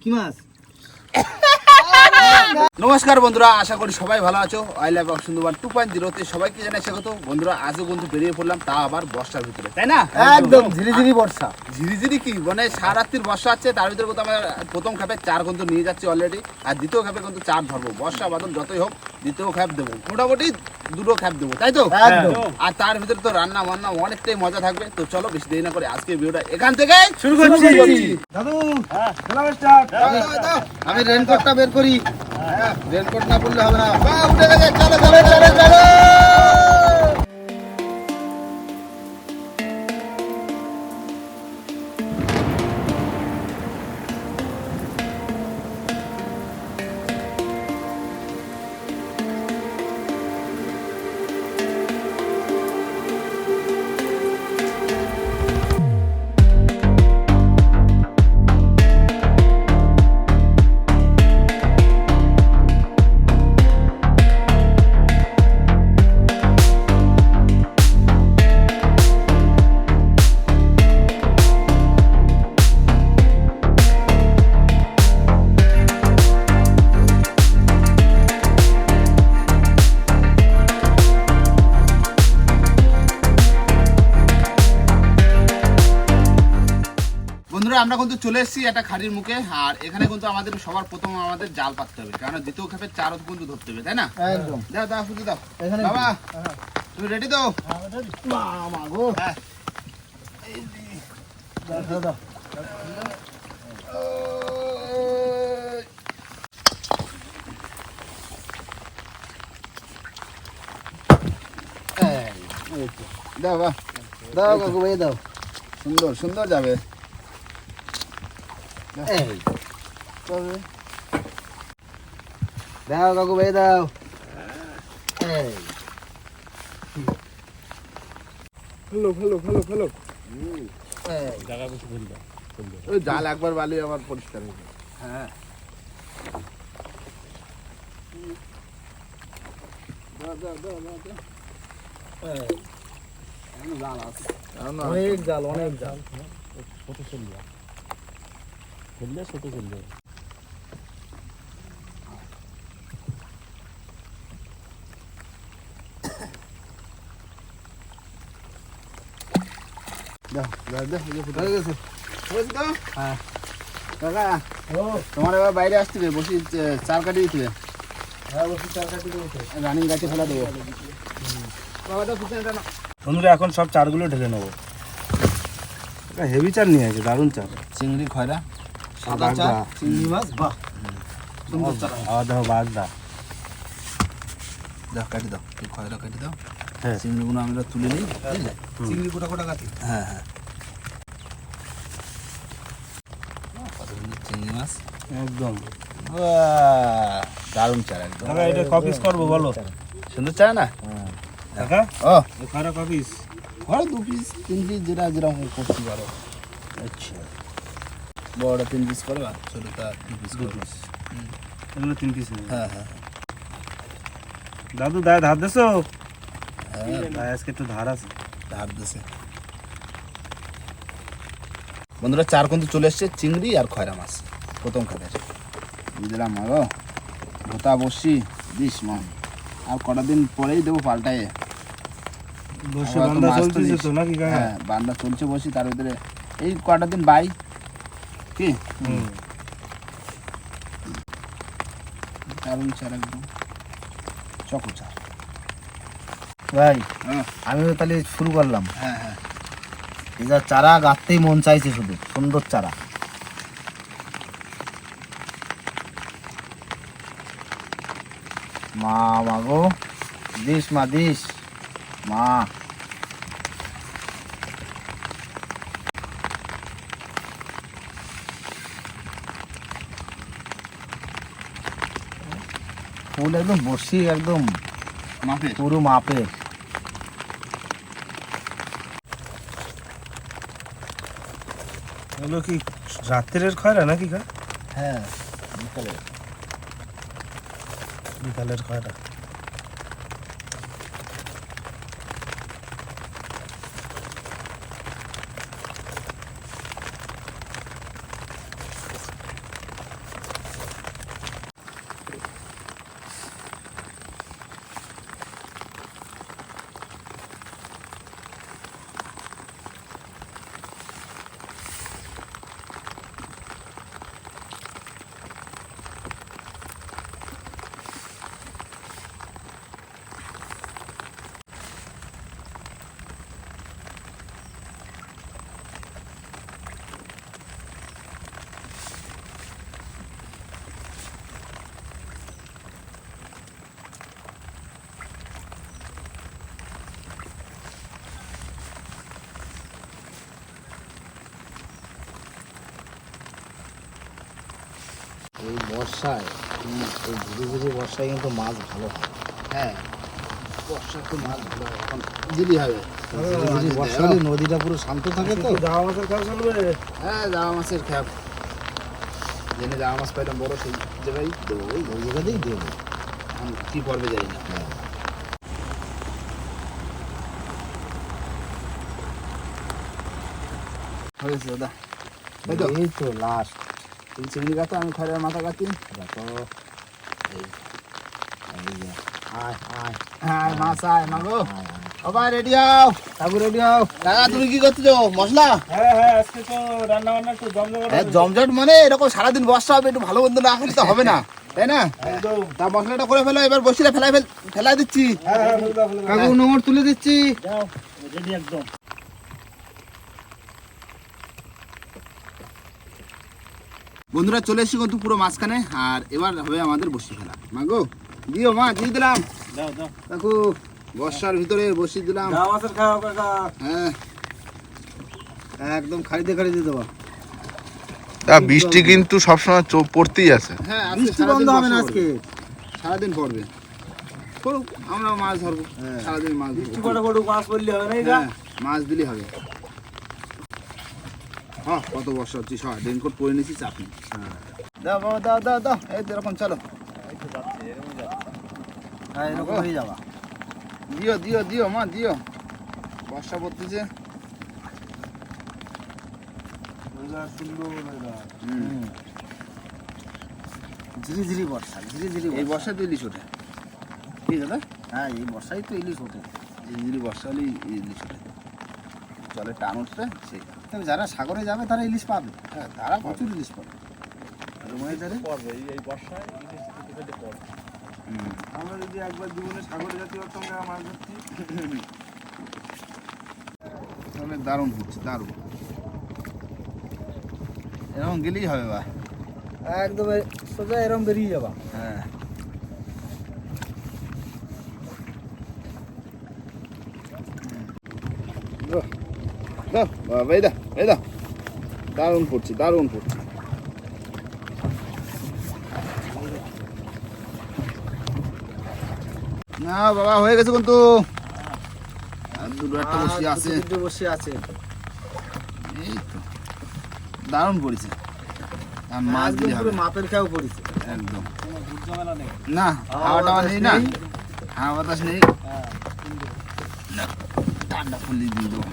কি মাছ নমস্কার বন্ধুরা আশা করি সবাই ভালো আছো। I love Sundarban two point জিরোতে সবাইকে জানাই স্বাগত। বন্ধুরা আজও কিন্তু বেরিয়ে পড়লাম তা আবার বর্ষার ভিতরে তাই না? একদম ঝিরি ঝিরি বর্ষা ঝিরিঝিরি কি? মানে সারাত্রির বর্ষা আছে তার ভিতরে কিন্তু আমরা প্রথম খাপে চার কিন্তু নিয়ে যাচ্ছি অলরেডি আর দ্বিতীয় খাপে কিন্তু চার ধরবো। বর্ষা বাদল যতই হোক দ্বিতীয় খ্যাপ দেবো। মোটামুটি দুটো খ্যাপ দেবো তাই তো? আর তার ভিতরে তো রান্না বান্না অনেকটাই মজা থাকবে তো চলো বেশি দেরি না করে আজকে ভিডিওটা এখান থেকে শুরু করছি। দাদু আমি রেনকোটটা বের করি। রেনকোট না পড়লে হবে না। উঠে গেছে চলো চলো চলো চলো। বন্ধুরা আমরা কিন্তু চলে এসেছি একটা খাড়ির মুখে আর এখানে কিন্তু আমাদের সবার প্রথম আমাদের জাল পাততে হবে কারণ দ্বিতীয় খাপে চারও কিন্তু ধরতে হবে তাই না? দাও দাও ফুটে দাও। বাবা তুমি রেডি তো? গো। হ্যাঁ। দাও, দাও, দাও। কাকু ভাই দাও। সুন্দর সুন্দর যাবে। এই তবে দাও কাকু ভাই দাও। এই। ভালো ভালো ভালো ভালো। এই। ওই জাল একবার বালি আবার পরিষ্কার হয়ে হ্যাঁ। অনেক জাল অনেক জাল। ছোট চলবে চললে ছোট ও। তোমার এবার বাইরে আসতে বসি কাটি দিতে হ্যাঁ রানিং গাছে ফেলা দেবো। বাবা দাও পিছনে বন্ধুরা এখন সব চারগুলো ঢেলে নেব। হেভি চার নিয়ে আছে দারুণ চার চিংড়ি খয়রা। সাদা চা চিংড়ি মাছ বাহ সুন্দর চা। আবার দেখো বাগদা। দাও কাটি দাও একটু খয়রা কাটি দাও। হ্যাঁ। চিংড়িগুলো আমরা তুলে নিই চিংড়ি কোটা কোটা কাটি। হ্যাঁ হ্যাঁ। চিংড়ি মাছ। একদম। দারুণ চা একদম। এটা কপিস করব বলো? সুন্দর চা না? কাকা? ও। খারাপ কপিস ঘরে দু পিস তিন পিস যেটা যেরকম করতে পারো আচ্ছা। বড়টা তিন পিস করে বা ছোটটা দু পিস এগুলো তিন পিস হ্যাঁ হ্যাঁ। দাদু দায় ধার দেছো? হ্যাঁ। আজকে একটু ধার আছে। ধার দিছে। বন্ধুরা চার কিন্তু চলে এসছে চিংড়ি আর খয়রা মাছ প্রথম খাদের। বুঝলাম গো ভোতা বসি দিস মন আর কটা দিন পরেই দেবো পাল্টায় বসে বান্দা তো নাকি হ্যাঁ বান্ডা চলছে বসি তার ভিতরে এই কটা দিন বাই কি? দারুণ চার একদম। চকো চার। ভাই হ্যাঁ। আমি তাহলে শুরু করলাম। হ্যাঁ হ্যাঁ। এই চারা গাঁথতেই মন চাইছে শুধু সুন্দর চারা। মা মাগো দিস মা দিস। মা। ফুল একদম বসি একদম মাপে পুরো মাপে এগুলো কি রাত্রের খয়রা নাকি কা হ্যাঁ বিকালের। বিকালের খয়রা। বর্ষায়। এই ঝিরি বর্ষায় কিন্তু মাছ ভালো হয়। হ্যাঁ। বর্ষা তো মাছ ভালো হয়, এখন দিলি হবে। বর্ষা হলে নদীটা পুরো শান্ত থাকে তো। যাওয়া মাছের খাওয়া চলবে? হ্যাঁ জামা মাছের খ্যাপ জেনে জামা মাছ পাইলাম বড় সেই জায়গায় দেবো ওই ওই জায়গাতেই দেবো। এখন কি করবে জানি না। হয়েছে দাদা। এই তো। লাস্ট তুমি চিংড়ি গাছ আমি খড়ের মাথা কাটি দেখো এই এই আয় আয় মাছ আয় মাগো। আয় আয় ও ভাই রেডি হও। কাকু রেডি হও। দাদা তুমি কি করতেছো? মশলা? হ্যাঁ হ্যাঁ আজকে তো রান্না বান্না একটু জমজমাট জমজট মানে এরকম সারাদিন বর্ষা হবে একটু ভালো মন্দ না খেলে তো হবে না। তাই না? তা মশলাটা করে ফেলো এবার বসিলে ফেলাই ফেল ফেলাই দিচ্ছি। হ্যাঁ হ্যাঁ কাকু নম্বর তুলে দিচ্ছি। রেডি একদম। বন্ধুরা চলে এসেছি কিন্তু পুরো মাঝখানে আর এবার হবে আমাদের বসি ফেলা মাগো দিও মা দিয়ে দিলাম। দেখো বর্ষার ভিতরে বসিয়ে দিলাম। হ্যাঁ। একদম খাড়িতে খাড়িতে দেবো। তা বৃষ্টি কিন্তু সবসময় পড়তেই আছে। হ্যাঁ আজকে বৃষ্টি সারাদিন বন্ধ হবে না আজকে? সারাদিন পড়বে। করুক আমরা মাছ ধরবো। হ্যাঁ। সারাদিন মাছ বৃষ্টি ধরবো। মাছ পড়লে হবে না হ্যাঁ মাছ দিলে হবে। হ্যাঁ কত বর্ষা হচ্ছে সব রেনকোট পরে নিয়েছি চাপ নেই দাও বাবা দাও দাও দাও। এই তো এরকম চলো। হ্যাঁ এরকম হয়ে যাবা। দিও দিও দিও মা দিও। বর্ষা পড়তেছে। ঝিরি ঝিরি বর্ষা ঝিরি ঝিরি এই বর্ষা। বর্ষা তো ইলিশ ওঠে। কি দাদা? হ্যাঁ এই বর্ষাই তো ইলিশ ওঠে। ঝিরি বর্ষা হলেই ইলিশ ওঠে। জলে টান উঠবে সেই তবে যারা সাগরে যাবে তারা ইলিশ পাবে। হ্যাঁ তারা প্রচুর ইলিশ পাবে। এই বর্ষায় আমরা যদি একবার জীবনে সাগরে জাতীয় সঙ্গে মাছ ধরছি দারুণ হচ্ছে দারুণ। এরকম গেলেই হবে বা। একদম সোজা এরম বেরিয়ে যাবা। হ্যাঁ। বাবা এই দাও এই দাও দারুণ পড়ছে দারুণ পড়ছে না বাবা হয়ে গেছে কিন্তু। দুটো একটা বসে আছে। দুটো বসে আছে। এই তো। দারুণ পড়েছে। আর মাছ হবে। মাপের খেয়াও পড়েছে। একদম। না হাওয়া টাওয়া নেই না। হাওয়া বাতাস নেই। হ্যাঁ ঠান্ডা ফুলি দিয়ে দেবো।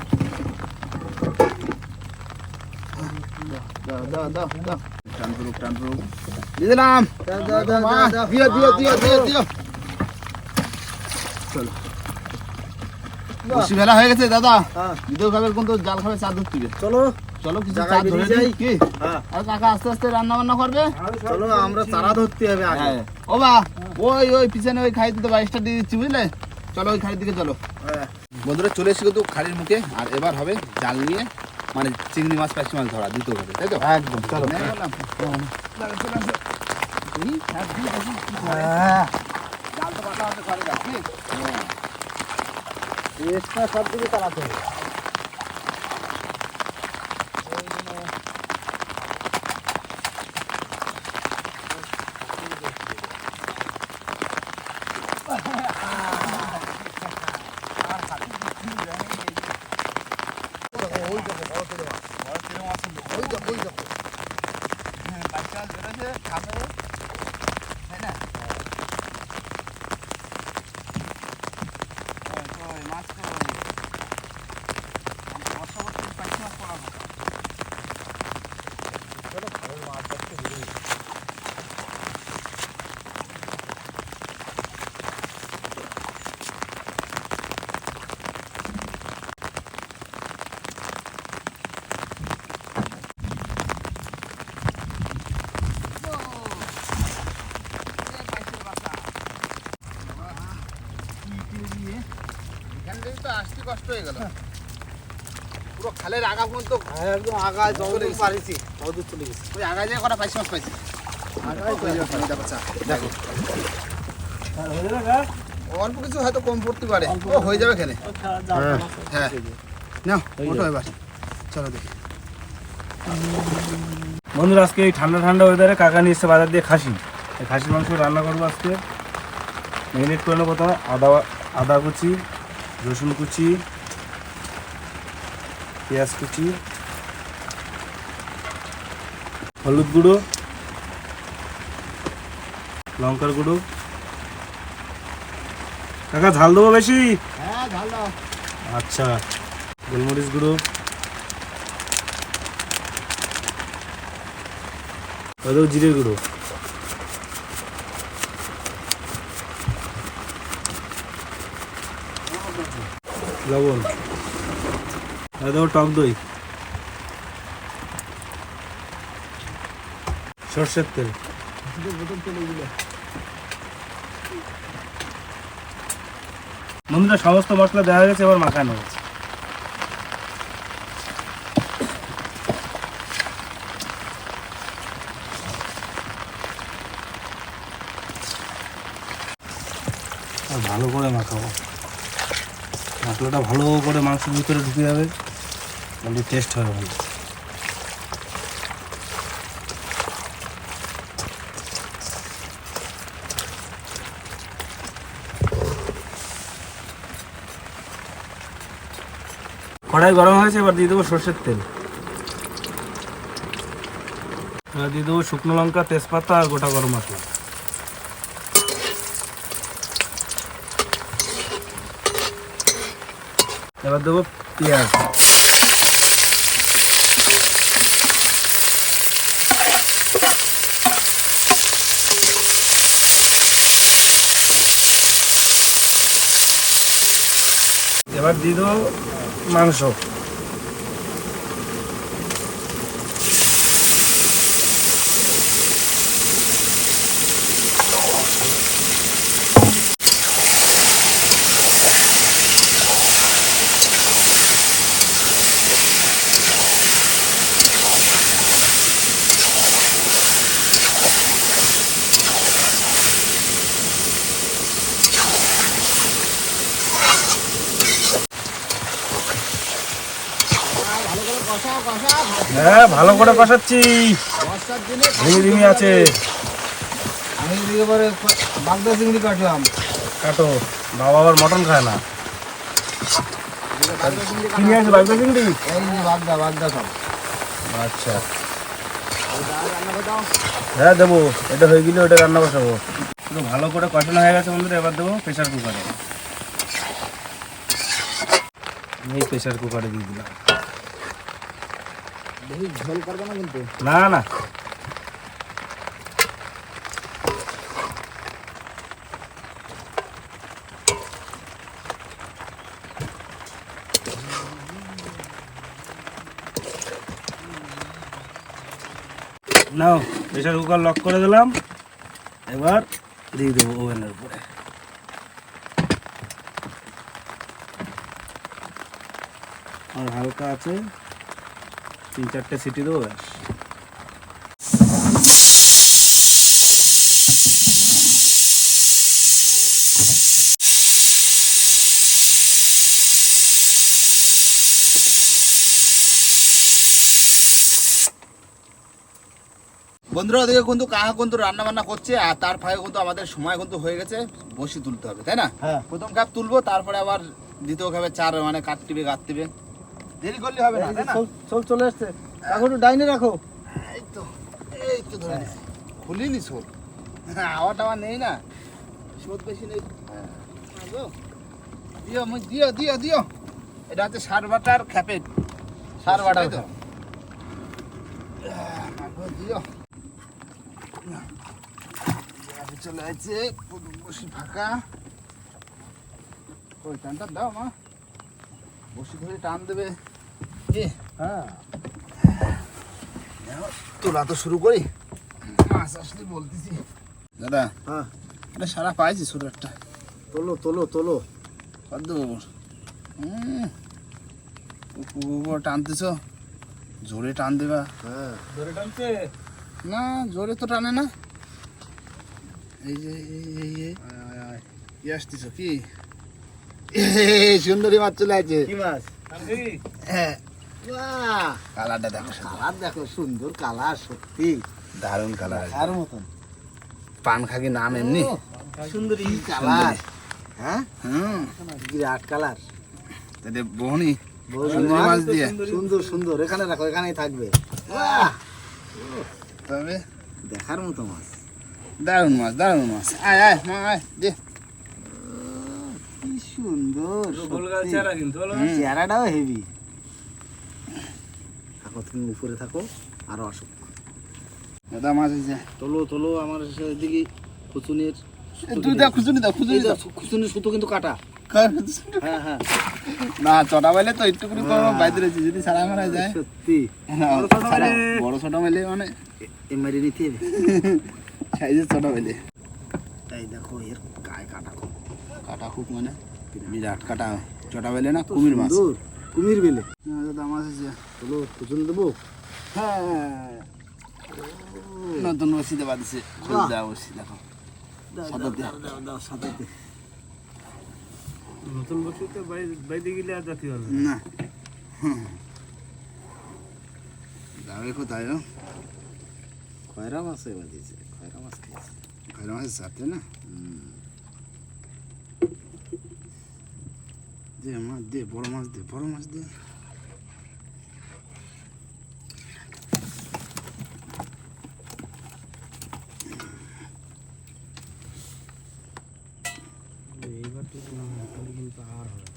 দাও দাও দাও দাও। টান করুক দিয়ে দিলাম। দাও, দাও, দাও, মা, দাও, দাও। দিও দিও দিও দিও দিও। চলো। বসি মেলা হয়ে গেছে দাদা। হ্যাঁ, খাবে কিন্তু জাল খাবে ধরতে চলো। চলো কিছু জায়গায় ধরে যাই। যাই। কি? হ্যাঁ। আর কাকা আস্তে আস্তে রান্না বান্না করবে চলো আমরা চারা ধরতে হবে আগে। হ্যাঁ। ও বা ওই ওই পিছনে ওই খাই দিতে বাইশটা দিয়ে দিচ্ছি বুঝলে? চলো ওই খাড়ির দিকে চলো। হ্যাঁ। বন্ধুরা চলে এসে কিন্তু খাড়ির মুখে। আর এবার হবে জাল নিয়ে। মানে চিংড়ি মাছ পাইছি মাছ ধরা দিতে হবে। তাই তো? একদম চলো। হ্যাঁ, করে? হ্যাঁ। জাল তো পাতা আছে ঘরে কি? এক্সট্রা সব দিকে চালাতে হবে ওই দেখো, ওই দেখো। হ্যাঁ, বাচ্চা মাছ বেরোছে, খাবে। তাই না? ওই, ওই, মাছ তো ওই। আমরা বর্ষাবর্তী পাইছি মাছ পড়াবো। এখান থেকে তো আসতে কষ্ট হয়ে গেল পুরো খালের আগা পর্যন্ত একদম আগায় যতদূর পারিছি ততদূর চলে গেছে। ওই আগা যে কটা পাইছি মাছ পাইছি দেখো? অল্প কিছু হয়তো কম পড়তে পারে। ও হয়ে যাবে খেলে। যাও, হ্যাঁ। হ্যাঁ। নাও ওটো এবার। চলো দেখি। বন্ধুরা আজকে এই ঠান্ডা ঠান্ডা ওয়েদারে কাকা নিয়ে এসছে বাজার দিয়ে খাসি। এই খাসির মাংস রান্না করব আজকে। ম্যারিনেট করে নেব কোথাও আদা আদা কুচি রসুন কুচি পেঁয়াজ কুচি। হলুদ গুঁড়ো লঙ্কার গুঁড়ো। কাকা ঝাল দেবো বেশি? হ্যাঁ আচ্ছা গোলমরিচ গুঁড়ো। ওদের জিরে গুঁড়ো। লবণ। ওদের টক দই। সর্ষের তেল। বন্ধুরা, সমস্ত মশলা দেওয়া গেছে, এবার মাখানো হয়েছে। ভালো করে মাখাবো। মশলাটা ভালো করে মাংসের ভিতরে ঢুকে যাবে টেস্ট হবে ভালো। কড়াই গরম হয়েছে, এবার দিয়ে দেবো সর্ষের তেল। এবার দিয়ে দেবো শুকনো লঙ্কা, তেজপাতা আর গোটা গরম মশলা। এবার দেবো পেঁয়াজ। এবার দিয়ে দেবো মাংস। হ্যাঁ ভালো করে কষাচ্ছি ধিমি আছে। আমি বাগদা চিংড়ি কাটলাম কাটো। বাবা আবার মটন খায় না। কি নিয়ে আছে বাগদা চিংড়ি? এই যে বাগদা বাগদা সব আচ্ছা। হ্যাঁ দেবো। এটা হয়ে গেলে ওটা রান্না বসাবো। ভালো করে হয়ে গেছে বন্ধুরা, এবার দেবো প্রেশার কুকারে এই প্রেশার কুকারে দিয়ে দিলাম। না কিন্তু? না নাও প্রেশার কুকার লক করে দিলাম। এবার দিয়ে দেবো ওভেনের উপরে। আর হালকা আছে। তিন চারটে সিটি দেবো ব্যাস। বন্ধুরা ওদিকে কিন্তু কাহা কিন্তু রান্না বান্না করছে আর তার ফাঁকে কিন্তু আমাদের সময় কিন্তু হয়ে গেছে বসি তুলতে হবে তাই না? হ্যাঁ। প্রথম কাপ তুলবো তারপরে আবার দ্বিতীয় কাপে চার মানে কাটতিবে গাঁততিবে দেরি করলে হবে না তাই না? চল চল আসছে। এখন একটু ডাইনে রাখো। এই তো এই তো ধরে নিস। খুলিনি শোধ হাওয়া টাওয়া নেই না। শোধ বেশি নেই। হ্যাঁ। দিও মুই দিও দিও দিও। এটা হচ্ছে সার বাটার খ্যাপে সার বাটার তো দিও। চলে আছে বসি ফাঁকা। ওই টানটা দাও মা। বসি ধরে টান দেবে। হ্যাঁ। তোলা তো শুরু করি। মাছ আসলে বলতেছি। দাদা হ্যাঁ। এটা সারা পাইছি ছোট একটা। তোলো তোলো তোলো। কত গোবর গোবর টানতেছ? জোরে টান দেবা হ্যাঁ। ধরে টানছে? না জোরে তো টানে না। এই যে এই এই আসতেছ কি? সুন্দরী মাছ চলে আছে কি মাছ? হ্যাঁ। বাহ কালারটা দেখো কালার দেখো সুন্দর কালার সত্যি। দারুণ কালার আর মতন। পান খাকি নাম এমনি? সুন্দরী কালার। হ্যাঁ? হুম। বিরাট কালার। তাহলে বহনি। সুন্দর মাছ দিয়ে। সুন্দর সুন্দর। এখানে রাখো এখানেই থাকবে। তবে? দেখার মতো মাছ। দারুণ মাছ দারুণ মাছ। আয় আয় মা আয় দে। কি সুন্দর চেহারা কিন্তু বলো চেহারাটাও হেভি থাকো তুমি উপরে থাকো আরও আসো দাদা মাছ আছে তোলো তোলো আমার এদিকে খুচুনির তুই দেখ খুচুনি দাও খুচুনি দাও। খুচুনির সুতো কিন্তু কাটা। হ্যাঁ হ্যাঁ। না চটা বাইলে তো একটু করে করব বাইরে রয়েছে যদি সারা মারা যায়। সত্যি। হ্যাঁ, বড় ছোট মেলে মানে এ নিতে হবে। সাইজের ছোট মেলে এই দেখো এর গায়ে কাটা খুব। কাটা খুব মানে বিরাট কাটা। চটা বেলে না কুমির মাছ। কুমির বেলে। না, দাদা মাছ আছে তোলো খুচুনি দেবো? হ্যাঁ নতুন বাদিছে খুব বাহ। দেওয়া বসি দেখো। দাও, সাদা দাও, দে। দাও, দাও, দাও, সাদা দে। নতুন বছরতে বাইরে গেলে আর জাতি হবে না। যাবে কোথায় খয়রা মাছ এবার দিয়েছে খয়রা মাছ খেয়েছে খয়রা মাছের সাথে না? দে মাছ দে বড় মাছ দে বড় মাছ দে। এইবার তো না তাহলে কিন্তু আর হবে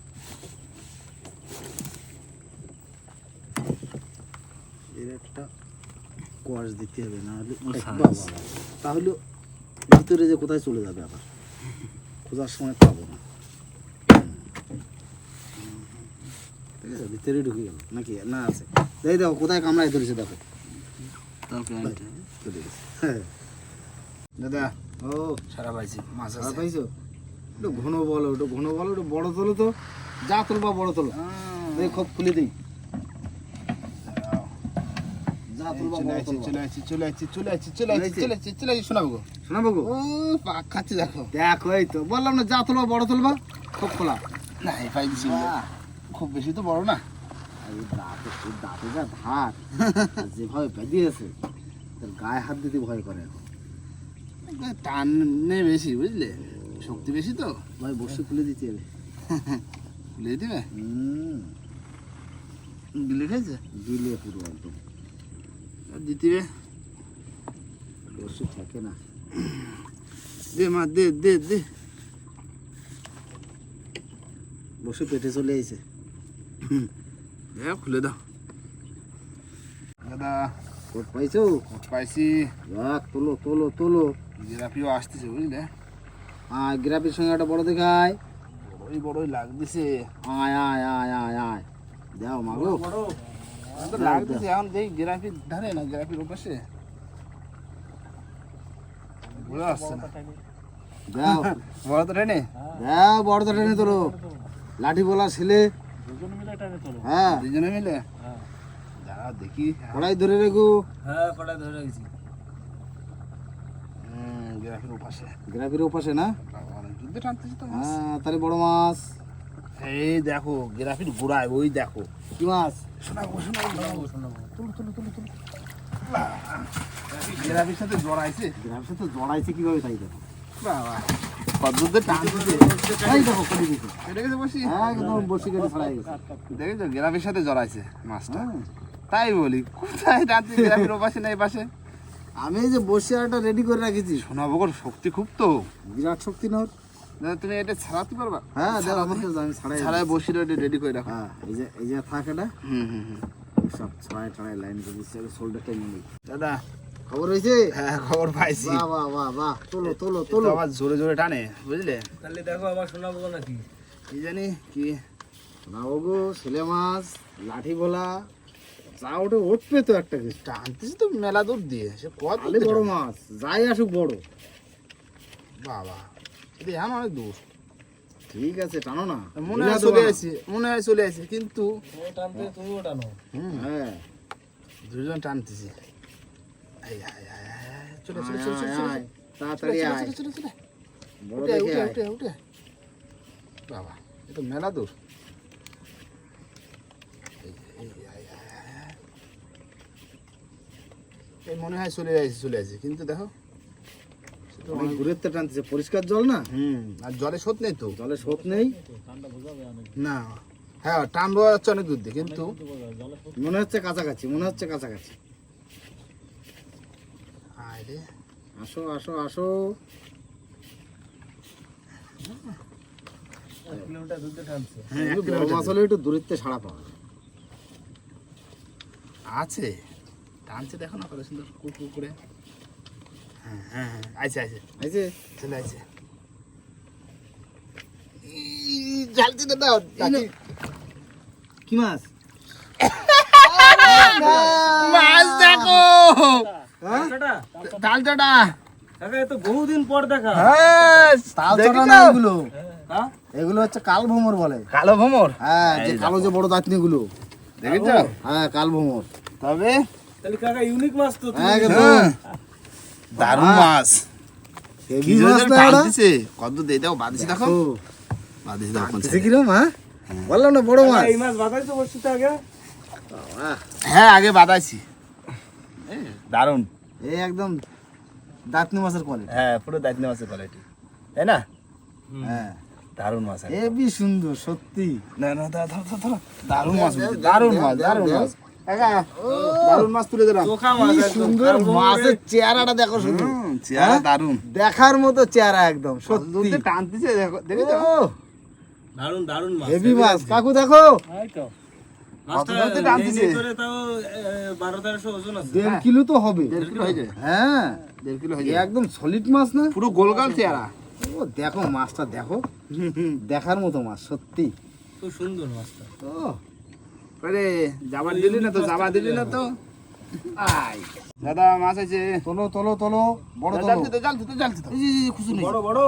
এর একটা কোয়াশ দিতে হবে না হলে। তাহলে ভিতরে যে কোথায় চলে যাবে আবার? খোঁজার সময় পাবো। ঠিক আছে ভিতরে ঢুকে গেল। নাকি? না আছে। এই দেখো কোথায় কামড়ায় ধরেছে দেখো। হ্যাঁ। দাদা ও সারা পাইছি মাছ আছে। পাইছো? একটু ঘন বলো একটু ঘন বলো একটু বড় তোলো তো। যা তুলবা বড় তোলো। এই খুব খুলে দিই। দেখো। দেখো এই তো। বললাম না যা তুলবা বড় তুলবা। খুব খোলা। না খুব বেশি তো বড় না। এই দাঁতে এই দাঁতে যা ধার যেভাবে বেঁধিয়েছে তার গায়ে হাত দিতে ভয় করে এখন। টান নেই বেশি বুঝলে? শক্তি বেশি তো। ভাই বসে খুলে দিতে হবে খুলে দিবে? গিলে খাইছে? দিলে পুরো একদম। আর দিতিবে বসে থাকে না। দে মা দে দে দে। বসে পেটে চলে আইছে। খুলে দাও। দাদা কোট পাইছো? কোট পাইছি। দেখ তোলো তোলো তোলো। জিরাপিও আসতেছে বুঝলে? আয় গ্রাফির সঙ্গে একটা বড় দেখায় বড়ই বড়ই লাগতেছে। আয় আয় আয় আয় আয়। দাও মাগো তো লাগতেছে এখন যেই জিরাপির ধারে না জিরাপির ওপাশে। বোঝা আসছে না। দাও। বড় তো ট্রেনে দাও বড় তো তোলো। লাঠি বলা ছেলে। হ্যাঁ দুজনে মিলে? হ্যাঁ। দেখি কড়াই ধরে রেখো। হ্যাঁ ধরে জিরাফির ওপাশে। গ্রাফির ওপাশে না? যুদ্ধে টানতেছি তো হ্যাঁ তাহলে বড় মাছ। এই দেখো জিরাফির গোড়ায় ওই দেখো। কি মাছ? শোনাবো শোনাবো তুলো তুলো তুলো তুলো। জিরাফির সাথে জড়াইছে। গ্রাফের সাথে জড়াইছে কীভাবে তাই দেখো। বাবা। কদ্দুরদের টানতেছে এই দেখো খুলে দিছে। এটা গেছে বসি। হ্যাঁ একদম বসে গেলে ছাড়াই গেছে দেখেছ? জিরাফির সাথে জড়াইছে মাছটা। তাই বলি কোথায় টানছে জিরাফির ওপাশে না পাশে আমি যে বসে একটা রেডি করে রাখেছি। সোনাবগর শক্তি খুব তো। বিরাট শক্তি নর তুমি এটা ছাড়াতে পারবা? হ্যাঁ আমি ছাড়াই ছাড়াই বসি রেডি করে রাখো। হ্যাঁ এই যে এই যে থাক এটা। হুম সব ছড়াই ছড়াই লাইন করে দিচ্ছে নিয়ে দাদা খবর হয়েছে হ্যাঁ খবর পাইছি। বাহ বাহ বাহ বাহ। তোলো তোলো তোলো। আবার জোরে জোরে টানে বুঝলে? তাহলে দেখো আমার শোনাবো নাকি? কি জানি কি? না গো ছেলে মাছ লাঠি ভোলা যা ওটা উঠবে তো একটা কিছু টানতেছি তো মেলা দূর দিয়ে। সে কত বড় মাছ যাই আসুক বড়। বাবা এটা এখন অনেক দূর। ঠিক আছে টানো না। মনে হয় চলে। আসে মনে হয় চলে আসে কিন্তু টানতে তুমিও টানো। হুম। হ্যাঁ। দুজন টানতেছি। বাবা তো মেলা দূর। এই মনে হয় চলে আসছে চলে আসছে কিন্তু দেখো অনেক গুরুত্ব পরিষ্কার জল না? হম আর জলে স্রোত নেই তো। জলে স্রোত নেই? না হ্যাঁ টান বোঝা যাচ্ছে অনেক দূর দিয়ে কিন্তু মনে হচ্ছে কাছাকাছি মনে হচ্ছে কাছাকাছি। রে আসো আসো আসো। হ্যাঁ একটু দূরত্বে পাওয়া আছে। টানছে দেখো না কত সুন্দর করে হ্যাঁ হ্যাঁ হ্যাঁ চলে দিতে দাও কি মাছ? মাছ দেখো। হ্যাঁ ডালটাটা কাকা এ তো বহুদিন পর দেখা। হ্যাঁ? না এগুলো? হ্যাঁ? এগুলো হচ্ছে কাল ভোমর বলে। কালো ভ্রমর হ্যাঁ যে কালো যে বড় দাঁতনি গুলো দেখেছ হ্যাঁ কাল ভোমর তবে? তাহলে কাকা ইউনিক মাছ তো তুমি। একদম হ্যাঁ, দারুণ হ্যাঁ। মাছ। কি মাছ না দিছে কত দিয়ে দাও দেখো। ও, বাদিস দেখো কোন দিছে side এ। কিরম হ্যাঁ। বললাম না বড় মাছ। এই মাছ বাদাই তো বসছিতে আগে? হ্যাঁ আগে বাদাইছি দারুণ। এই একদম দাঁতনি মাছের কোয়ালিটি হ্যাঁ পুরো দায়িত্ব মাছের কোয়ালিটি তাই না? হ্যাঁ দারুণ মাছ। হেভি সুন্দর সত্যি। না না ধরো ধরো ধরো, ধরো দারুণ মাছ দারুণ মাছ দারুণ মাছ। দারুণ মাছ তুলে দিলাম মাছ সুন্দর মাছের চেহারাটা দেখো শুধু। চেহারা দারুণ। দেখার মতো চেহারা একদম সত্যি। টানতেছে দেখো দারুণ দারুণ মাছ। হেভি মাছ। কাকু দেখো। তো। দেড় কিলো তো হবে। দেড় কিলো হয়ে যায়। হ্যাঁ। দেড় কিলো হয়ে যায়। একদম সলিড মাছ না? পুরো গোলগাল চেহারা। ও দেখো মাছটা দেখো। দেখার মতো মাছ সত্যি। খুব সুন্দর মাছটা। ও। আরে যাবার দিলি না তো যাবার দিলি না তো। আই দাদা মাছ আছে। তোলো তোলো তোলো। বড় জাল তোলো। দিতে জাল দিতে জাল দিতে। বড় বড়।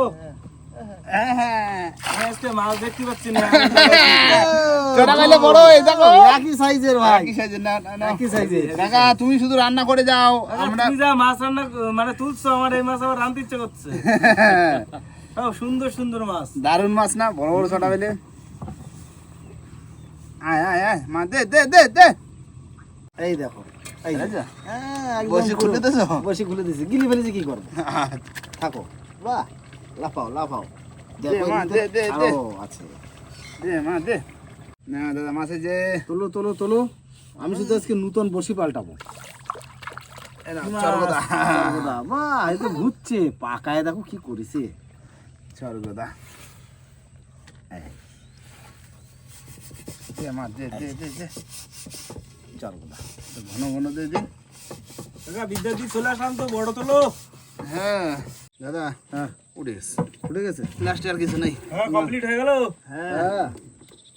তুমি শুধু রান্না করে যাও। মাছ রান্না মানে তুলছো আমার এই মাছ আবার রানতে ইচ্ছে করছে। সুন্দর সুন্দর মাছ। দারুণ মাছ না বড় বড় ছটা বেলে আয় আয় আয় মা দে দে দে দে। এই দেখো। হ্যাঁ, বসে খুলে দিয়েছ? বসে খুলে দিয়েছে গিলি ফেলেছে কি করব? থাকো। বাহ। লাফাও লাফাও। দে দেখো মা, এদিকে দে, দে, দে। আরও আছে। দে মা দে। না দাদা মাছ আছে তোলো তোলো তোলো। আমি শুধু আজকে নতুন বসি পাল্টাবো। ঘুরছে। পাকায় দেখো কি করেছে। চরগদা। এই। দে মা দে দে দে দে। চরগোদা। একটু ঘন ঘন দে দিন কাকা বিদ্যার্থী চলে আসলাম তো বড় তোলো। হ্যাঁ। দাদা হ্যাঁ উঠে গেছে। উঠে গেছে? লাস্টে আর কিছু নেই। হ্যাঁ কমপ্লিট হয়ে গেল? হ্যাঁ।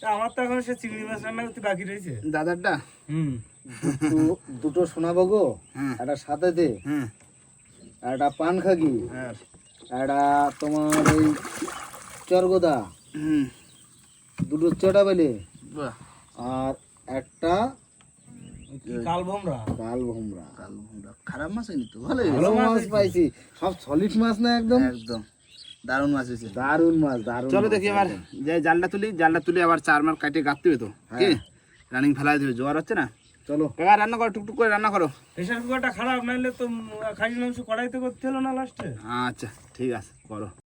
আমার তো এখন সে চিংড়ি মাছ রান্না করতে বাকি রয়েছে। দাদারটা? হুম। দুটো- শোনাবো গো? একটা সাথে দে। হুম একটা পান খাগি। একটা তোমার ওই চরগোদা। হুম। দুটো চটা বেলে। আর একটা কি কাল ভোমরা? কাল ভোমরা। কাল ভুঁড়া। খারাপ মাছ হয়নি তো? ভালোই ভালো মাছ পাইছি। সব সলিড মাছ না একদম? একদম। দারুণ মাছ হয়েছে। দারুণ মাছ দারুণ চলো দেখি এবার যে জালটা তুলি জালটা তুলে আবার চার মার কাটে গাঁততে হবে তো? কি? রানিং ফেলাই দেবে জোয়ার হচ্ছে না? চলো। কাকা রান্না করো টুকটুক করে রান্না করো। প্রেশার কুকারটা খারাপ নাহলে তো খাসির মাংস কড়াইতে করতে হলো না লাস্টে আচ্ছা ঠিক আছে করো।